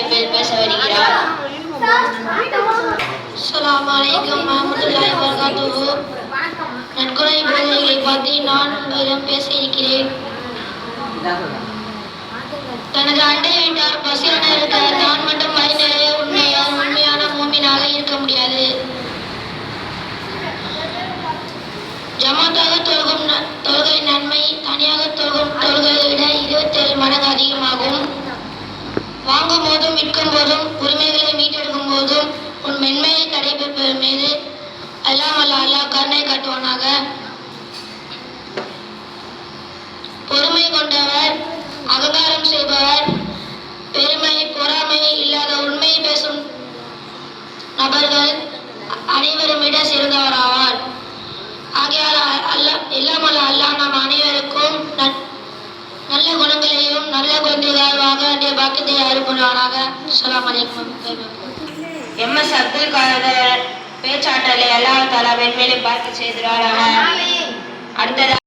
தலைப்பில் பேச வருகிறார் அஸ்ஸலாமு அலைக்கும் வரஹ்மத்துல்லாஹி வபரகாத்துஹு நன்கொடை போதனைகளை பற்றி நான் உங்களிடம் பேச இருக்கிறேன். தனது அண்டை வீட்டார் பசியுடன் இருக்க தான் மட்டும் வழி நிறைய உண்மையால் உண்மையான மூமினாக இருக்க முடியாது. ஜமாத்தாக தொழுகும் வாங்கும் போதும் விற்கும் போதும் உரிமைகளை மீட்டெடுக்கும் போதும் உன் மென்மையை கடைபிடிப்பது மீது அல்லாம் அல்ல அல்லாஹ் கருணை காட்டுவானாக. பொறுமை கொண்டவர் அகங்காரம் செய்பவர் பெருமை பொறாமை இல்லாத உண்மை பேசும் நபர்கள் அனைவரும் விட சிறந்தவர் ஆவார் ஆகையால் அ- இல்லாமல் அல்லா நாம் அனைவருக்கும் நல்ல குணங்களையும் நல்ல குழந்தைகளாக வாங்க வேண்டிய பாக்கியத்தை அருள்புரிவானாக எம் எஸ் அப்துல் காதர் பேச்சாற்றலை அல்லாஹ் தாலா வெண்மேலே பார்க்க செய்கிறாராக